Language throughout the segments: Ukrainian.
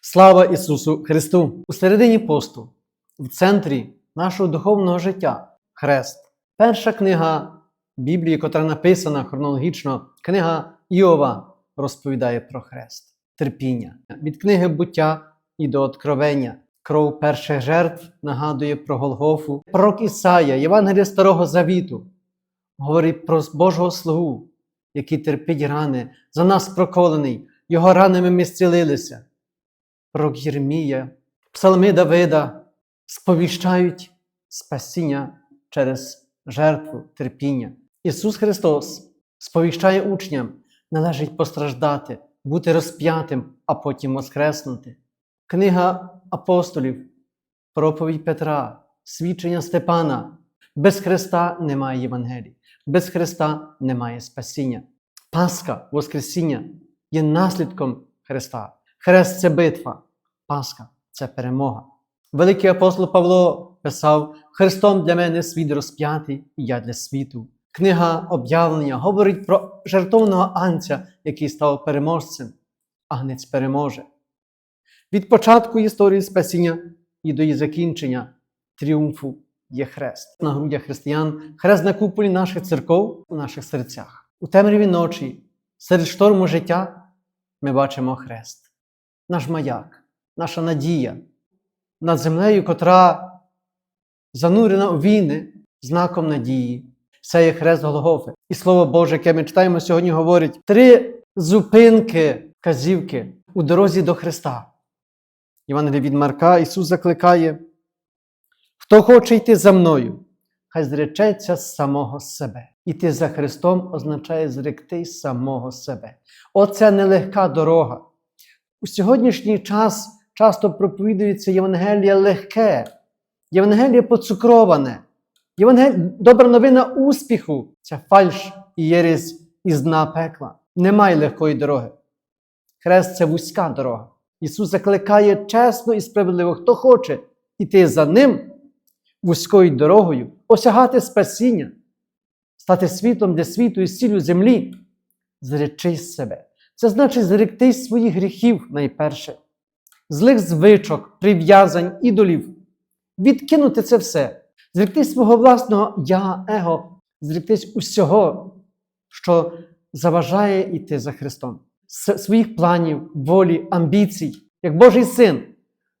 Слава Ісусу Христу! У середині посту, в центрі нашого духовного життя Хрест. Перша книга Біблії, котра написана хронологічно, книга Іова розповідає про хрест, терпіння. Від книги буття і до откровення. Кров перших жертв нагадує про Голгофу. Пророк Ісая, Євангелія Старого Завіту, говорить про Божого слугу, який терпить рани, за нас проколений, його ранами ми зцілилися. Пророк Єрмія, псалми Давида сповіщають спасіння через жертву терпіння. Ісус Христос сповіщає учням, належить постраждати, бути розп'ятим, а потім воскреснути. Книга апостолів, проповідь Петра, свідчення Степана. Без Христа немає Євангелії, без Христа немає спасіння. Пасха, Воскресіння є наслідком Христа. Хрест це битва, Пасха це перемога. Великий апостол Павло писав: Христом для мене світ розп'ятий, і я для світу. Книга об'явлення говорить про жертовного анця, який став переможцем. Агнець переможе. Від початку історії спасіння і до її закінчення тріумфу є хрест. На грудях християн, хрест на куполі наших церков у наших серцях. У темряві ночі, серед шторму життя, ми бачимо хрест, наш маяк, наша надія над землею, котра занурена у війни знаком надії. Це є хрест Голгофи. І слово Боже, яке ми читаємо сьогодні, говорить три зупинки казівки у дорозі до Христа. Євангелія від Марка Ісус закликає, хто хоче йти за мною, хай зречеться з самого себе. Іти за Христом означає зректи самого себе. Оце нелегка дорога. У сьогоднішній час часто проповідується Євангелія легке, Євангеліє поцукроване, Євангеліє добра новина успіху це фальш і єресь із дна пекла. Немає легкої дороги. Хрест це вузька дорога. Ісус закликає чесно і справедливо, хто хоче іти за ним вузькою дорогою, осягати спасіння, стати світлом для світу і сіллю землі, зречись себе. Це значить зректись своїх гріхів найперше, злих звичок, прив'язань, ідолів, відкинути це все, зректись свого власного я, его, зректись усього, що заважає йти за Христом, своїх планів, волі, амбіцій, як Божий син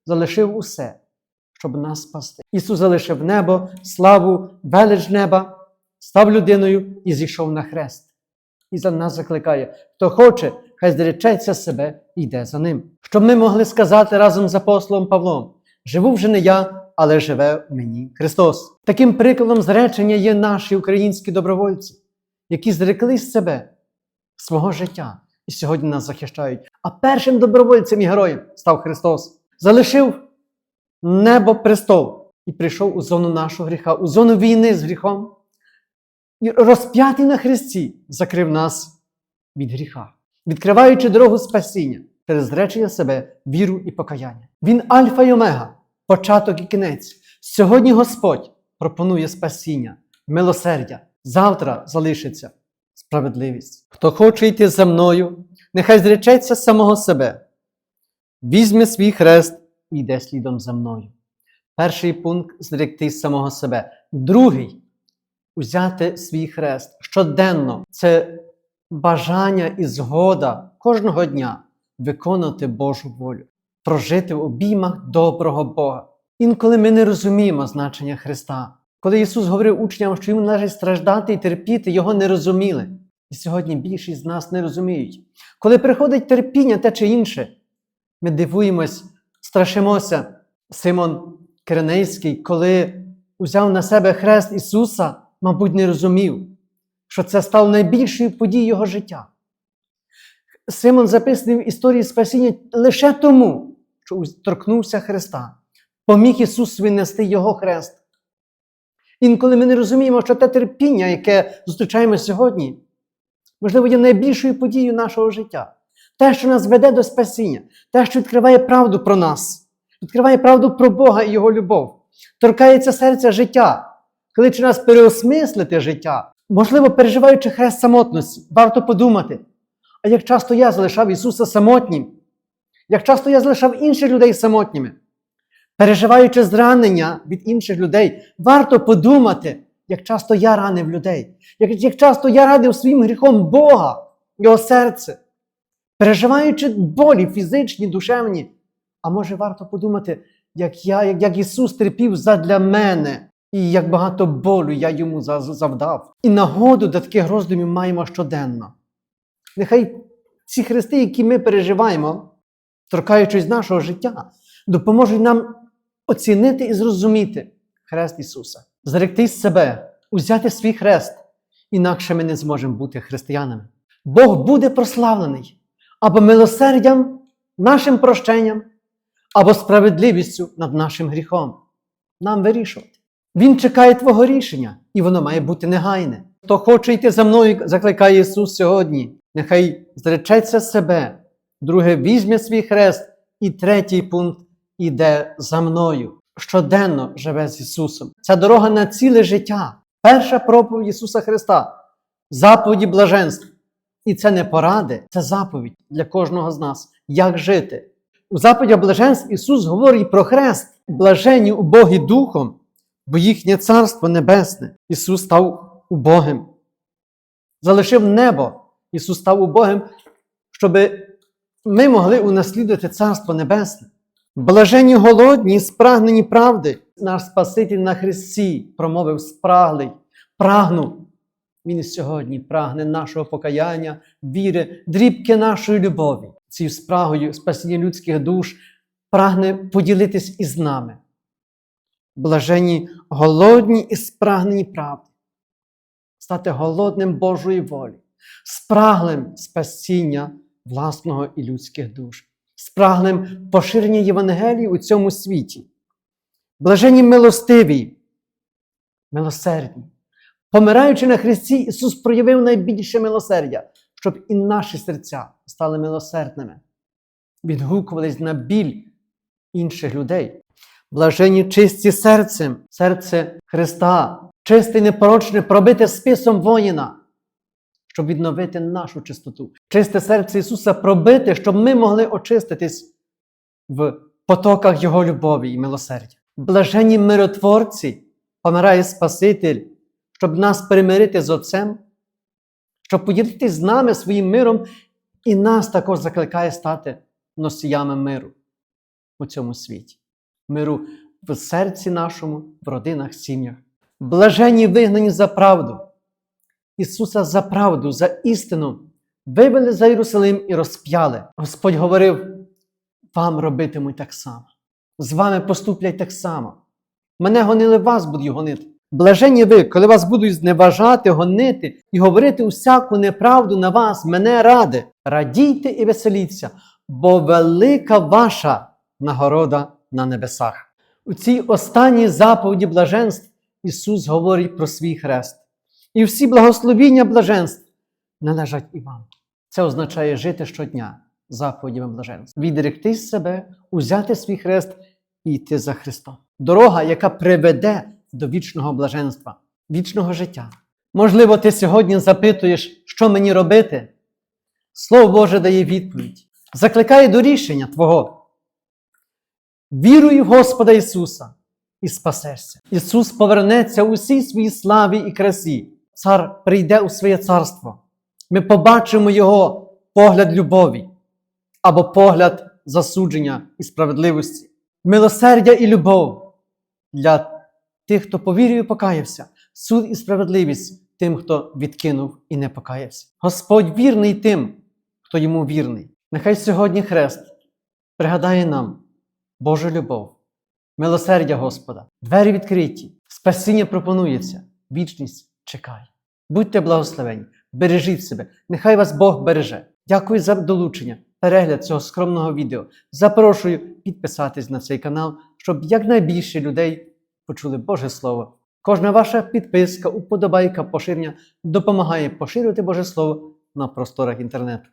залишив усе, щоб нас спасти. Ісус залишив небо, славу, велич неба, став людиною і зійшов на хрест. І за нас закликає, хто хоче, хай зречеться себе і йде за ним. Щоб ми могли сказати разом з апостолом Павлом: живу вже не я, але живе в мені Христос. Таким прикладом зречення є наші українські добровольці, які зреклись себе, свого життя і сьогодні нас захищають. А першим добровольцем і героєм став Христос. Залишив небо престол і прийшов у зону нашого гріха, у зону війни з гріхом. І розп'ятий на Христі закрив нас від гріха, відкриваючи дорогу спасіння через зречення себе, віру і покаяння. Він альфа й омега, початок і кінець. Сьогодні Господь пропонує спасіння, милосердя. Завтра залишиться справедливість. Хто хоче йти за мною, нехай зречеться самого себе. Візьме свій хрест і йде слідом за мною. Перший пункт зректись самого себе. Другий узяти свій хрест щоденно. Це бажання і згода кожного дня виконати Божу волю, прожити в обіймах доброго Бога. Інколи ми не розуміємо значення Христа. Коли Ісус говорив учням, що йому належить страждати і терпіти, його не розуміли. І сьогодні більшість з нас не розуміють. Коли приходить терпіння те чи інше, ми дивуємось, страшимося. Симон Киринейський, коли узяв на себе хрест Ісуса, мабуть, не розумів, що це стало найбільшою подією його життя. Симон записаний в історії спасіння лише тому, що торкнувся Христа, поміг Ісусові нести Його хрест. Інколи ми не розуміємо, що те терпіння, яке зустрічаємо сьогодні, можливо, є найбільшою подією нашого життя. Те, що нас веде до спасіння, те, що відкриває правду про нас, відкриває правду про Бога і Його любов, торкається серця життя, кличе нас переосмислити життя, можливо, переживаючи хрест самотності, варто подумати, а як часто я залишав Ісуса самотнім, Як часто я залишав інших людей самотніми. Переживаючи зранення від інших людей, варто подумати, як часто я ранив людей, як, як часто я радив своїм гріхом Бога, Його серце, переживаючи болі фізичні, душевні. А може варто подумати, як, я, як, Ісус терпів задля мене, і як багато болю я йому завдав. І нагоду до таких роздумів маємо щоденно. Нехай ці хрести, які ми переживаємо, торкаючись нашого життя, допоможуть нам оцінити і зрозуміти хрест Ісуса, зректись себе, узяти свій хрест, інакше ми не зможемо бути християнами. Бог буде прославлений або милосердям, нашим прощенням, або справедливістю над нашим гріхом. Нам вирішувати. Він чекає Твого рішення, і воно має бути негайне. Хто хоче йти за мною, закликає Ісус сьогодні. Нехай зречеться себе. Друге, візьме свій хрест. І третій пункт іде за мною. Щоденно живе з Ісусом. Ця дорога на ціле життя. Перша проповідь Ісуса Христа. Заповіді блаженств. І це не поради, це заповідь для кожного з нас, як жити. У заповіді блаженств Ісус говорить про хрест, блажені убогі духом, бо їхнє царство небесне. Ісус став убогим. Залишив небо. Ісус став убогим, щоб ми могли унаслідувати Царство Небесне. Блажені голодні, спрагнені правди. Наш Спаситель на Христі промовив спраглий, прагну. Він і сьогодні прагне нашого покаяння, віри, дрібки нашої любові. Цією спрагою спасіння людських душ прагне поділитись із нами. Блажені голодні і спрагнені правди. Стати голодним Божої волі, спраглим спасіння власного і людських душ, спраглим поширення Євангелії у цьому світі. Блажені милостиві, милосердні. Помираючи на Христі, Ісус проявив найбільше милосердя, щоб і наші серця стали милосердними, відгукувались на біль інших людей. Блажені чисті серцем, серце Христа, чисте і непорочне, пробите списом воїна, щоб відновити нашу чистоту. Чисте серце Ісуса пробити, щоб ми могли очиститись в потоках Його любові і милосердя. Блажені миротворці, помирає Спаситель, щоб нас примирити з Отцем, щоб поділитися з нами своїм миром, і нас також закликає стати носіями миру у цьому світі. Миру в серці нашому, в родинах, сім'ях. Блажені вигнані за правду. Ісуса за правду, за істину вивели за Єрусалим і розп'яли. Господь говорив: вам робитимуть так само. З вами поступлять так само. Мене гонили, вас будуть гонити. Блажені ви, коли вас будуть зневажати, гонити і говорити усяку неправду на вас, мене ради. Радійте і веселіться, бо велика ваша нагорода на небесах. У цій останній заповіді блаженств Ісус говорить про свій хрест. І всі благословіння блаженств належать і вам. Це означає жити щодня заповідями блаженств. Відректись себе, узяти свій хрест і йти за Христом. Дорога, яка приведе до вічного блаженства, вічного життя. Можливо, ти сьогодні запитуєш, що мені робити? Слово Боже дає відповідь. Закликає до рішення Твого. Віруй в Господа Ісуса і спасешся. Ісус повернеться у всій своїй славі і красі. Цар прийде у своє царство. Ми побачимо Його погляд любові або погляд засудження і справедливості, милосердя і любов для тих, хто повірив і покаявся, суд і справедливість тим, хто відкинув і не покаявся. Господь вірний тим, хто йому вірний. Нехай сьогодні хрест пригадає нам Божу любов, милосердя Господа, двері відкриті, спасіння пропонується, вічність чекає. Будьте благословені, бережіть себе, нехай вас Бог береже. Дякую за долучення, перегляд цього скромного відео. Запрошую підписатись на цей канал, щоб якнайбільше людей почули Боже Слово. Кожна ваша підписка, уподобайка, поширення допомагає поширювати Боже Слово на просторах інтернету.